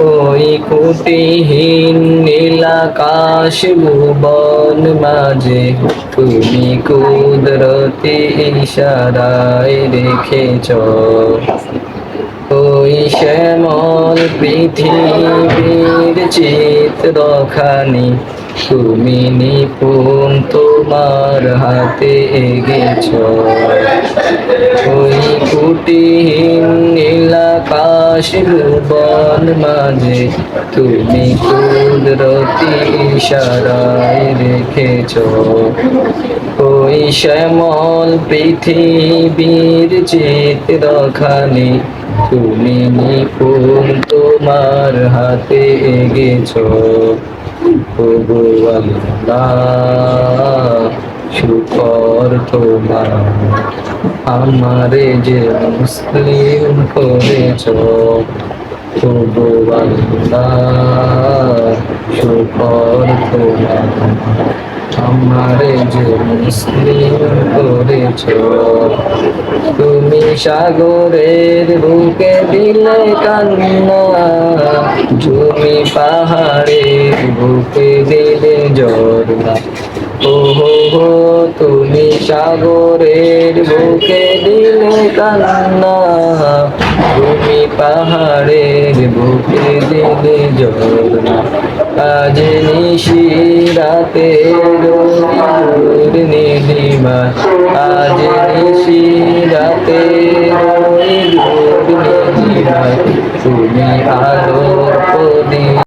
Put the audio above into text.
ওই কুটিহীন নীলাকাশ ভুবন মাঝে তুমি কুদরতি ইশারায় রেখেছ। ওই শ্যামল পৃথিবীর চিত্রখানি তুমি নিপুণ তোমার হাতে এগেছ। ওই কুটিহীন ভুবন মাঝে তুমি কুদরতি ইশারায় রেখেছ। ওই শ্যামল পৃথিবীর চিত্রখানি তুমি নিপুণ তোমার হাতে এগেছ। ওগো আল্লাহ শুকর তোমার। আমারে যে মুসলিম করেছ আল্লাহ শুকর তোমার। আমারে যে মুসলিম করেছ, তুমি সাগরের বুকে দিলে কান্না। তুমি পাহাড়ের বুকে দিলে ঝর্ণা। ও হো হো তুমি সাগরের বুকে দিলে কান্না। তুমি পাহাড়ের বুকে দিলে ঝর্ণা। আজ নিশি রাতে নীলিমা। আজ নিশি রাতে নীলিমা। তুমি আলো